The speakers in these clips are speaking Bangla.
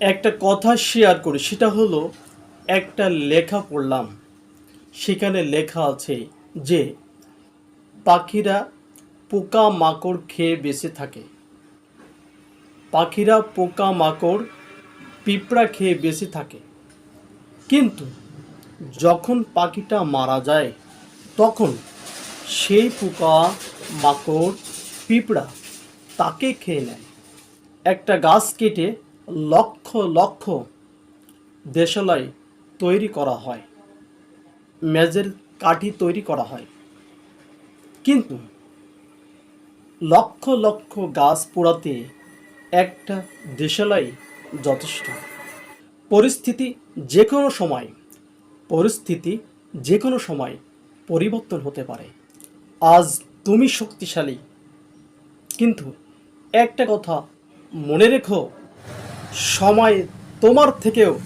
একটা কথা শেয়ার করি, সেটা হলো, একটা লেখা পড়লাম। সেখানে লেখা আছে যে, পাখিরা পোকা মাকড় খেয়ে বেঁচে থাকে। পাখিরা পোকা মাকড় পিঁপড়া খেয়ে বেঁচে থাকে। কিন্তু যখন পাখিটা মারা যায়, তখন সেই পোকা মাকড় পিঁপড়া তাকে খেয়ে নেয়। একটা গাছ কেটে লক্ষ লক্ষ দেশালয় তৈরি করা হয়। মেজের কাঠি তৈরি করা হয়। কিন্তু লক্ষ লক্ষ গাছ পোড়াতে একটা দেশালয় যথেষ্ট। পরিস্থিতি যে কোনো সময়, পরিস্থিতি যে কোনো সময় পরিবর্তন হতে পারে। আজ তুমি শক্তিশালী। কিন্তু একটা কথা মনে রেখো সময় তোমার থেকেও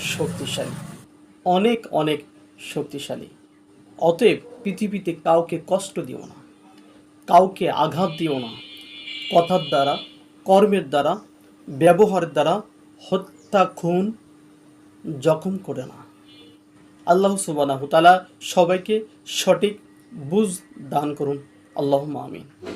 শক্তিশালী। অনেক অনেক শক্তিশালী। অতএব পৃথিবীতে কাউকে কষ্ট দিও না। কাউকে আঘাত দিও না। কথার দ্বারা, কর্মের দ্বারা, ব্যবহারের দ্বারা হত্যা, খুন, জখম করে না। আল্লাহ সুবানাহ তালা সবাইকে সঠিক বুঝ দান করুন। আল্লাহ আমিন।